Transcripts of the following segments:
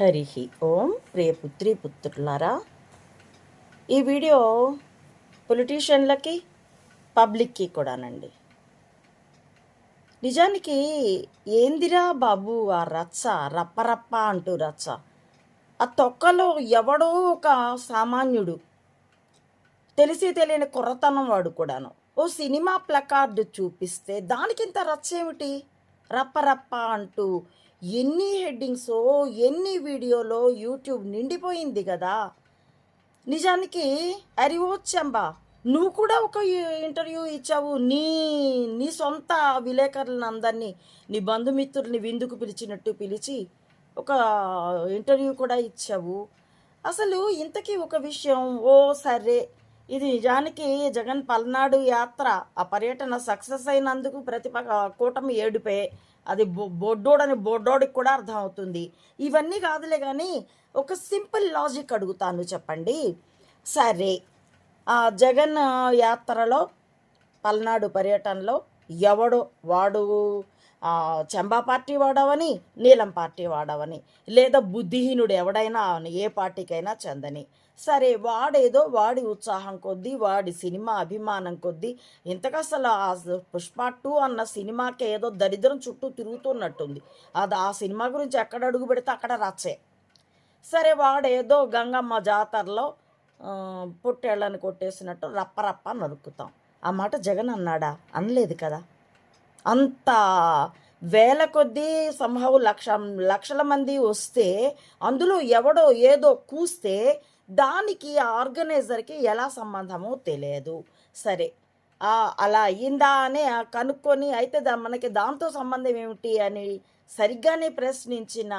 హరి ఓం ప్రియ పుత్రి పుత్రులారా. ఈ వీడియో పొలిటీషియన్లకి పబ్లిక్కి కూడానండి. నిజానికి ఏందిరా బాబు ఆ రచ్చ రప్పరప్ప అంటూ రచ్చ. ఆ తొక్కలో ఎవడో ఒక సామాన్యుడు. తెలిసి తెలియని కొరతనం వాడు కూడాను. ఓ సినిమా ప్లకార్డు చూపిస్తే దానికింత రచ్చ ఏమిటి? రప్పరప్ప అంటూ ఎన్ని హెడ్డింగ్స్ ఎన్ని వీడియోలో యూట్యూబ్ నిండిపోయింది కదా నిజానికి అరివోచ్చంబా నువ్వు కూడా ఒక ఇంటర్వ్యూ ఇచ్చావు. నీ నీ సొంత విలేకరులను అందరినీ నీ బంధుమిత్రుల్ని విందుకు పిలిచినట్టు పిలిచి ఒక ఇంటర్వ్యూ కూడా ఇచ్చావు. అసలు ఇంతకీ ఒక విషయం ఓ సరే ఇది నిజానికి జగన్ పల్నాడు యాత్ర ఆ పర్యటన సక్సెస్ అయినందుకు ప్రతిపక్ష కూటమి ఏడుపే అది బొ- బొడ్డోడని బొడ్డోడికి కూడా అర్థం అవుతుంది ఇవన్నీ కాదులే కానీ ఒక సింపుల్ లాజిక్ అడుగుతాను చెప్పండి. సరే ఆ జగన్ యాత్రలో పల్నాడు పర్యటనలో ఎవడో వాడు చంబా పార్టీ వాడవని నీలం పార్టీ వాడవని లేదా బుద్ధిహీనుడు ఎవడైనా ఏ పార్టీకైనా చెందని. సరే వాడేదో వాడి ఉత్సాహం కొద్దీ వాడి సినిమా అభిమానం కొద్దీ ఇంతకు అసలు ఆ పుష్ప టూ అన్న సినిమాకి ఏదో దరిద్రం చుట్టూ తిరుగుతున్నట్టుంది. అది ఆ సినిమా గురించి ఎక్కడ అడుగు పెడితే అక్కడ రచ్చే. సరే వాడేదో గంగమ్మ జాతరలో పొట్టేళ్ళని కొట్టేసినట్టు రప్పరప్ప నరుకుతాం. ఆ మాట జగన్ అన్నాడా? అనలేదు కదా. అంత వేల కొద్దీ సంభవ లక్ష లక్షల మంది వస్తే అందులో ఎవడో ఏదో కూస్తే దానికి ఆ ఆర్గనైజర్కి ఎలా సంబంధమో తెలియదు. సరే అలా అయ్యిందా అని కనుక్కొని అయితే దా మనకి దాంతో సంబంధం ఏమిటి అని సరిగ్గానే ప్రశ్నించిన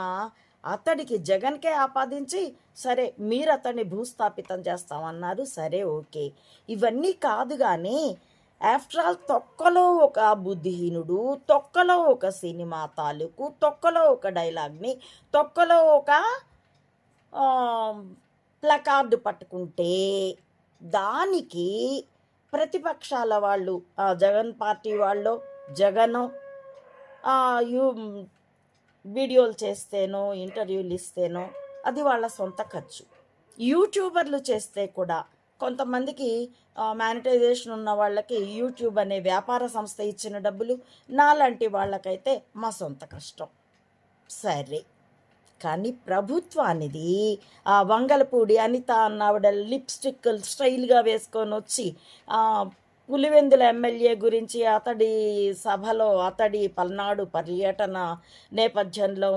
అతడికి జగన్కే ఆపాదించి సరే మీరు అతన్ని భూస్థాపితం చేస్తామన్నారు సరే ఓకే. ఇవన్నీ కాదు కానీ ఆఫ్టర్ ఆల్ తొక్కలో ఒక బుద్ధిహీనుడు తొక్కలో ఒక సినిమా తాలూకు తొక్కలో ఒక డైలాగ్ని తొక్కలో ఒక ప్లకార్డు పట్టుకుంటే దానికి ప్రతిపక్షాల వాళ్ళు జగన్ పార్టీ వాళ్ళు జగన్ యూ వీడియోలు చేస్తేనో ఇంటర్వ్యూలు ఇస్తేనో అది వాళ్ళ సొంత ఖర్చు. యూట్యూబర్లు చేస్తే కూడా కొంతమందికి మానిటైజేషన్ ఉన్న వాళ్ళకి యూట్యూబ్ అనే వ్యాపార సంస్థ ఇచ్చిన డబ్బులు నాలాంటి వాళ్ళకైతే మా సొంత కష్టం. సరే. కానీ ప్రభుత్వానిది ఆ వంగలపూడి అనిత అన్నవిడ లిప్స్టిక్ స్టైల్గా వేసుకొని వచ్చి పులివెందుల ఎమ్మెల్యే గురించి అతడి సభలో అతడి పల్నాడు పర్యటన నేపథ్యంలో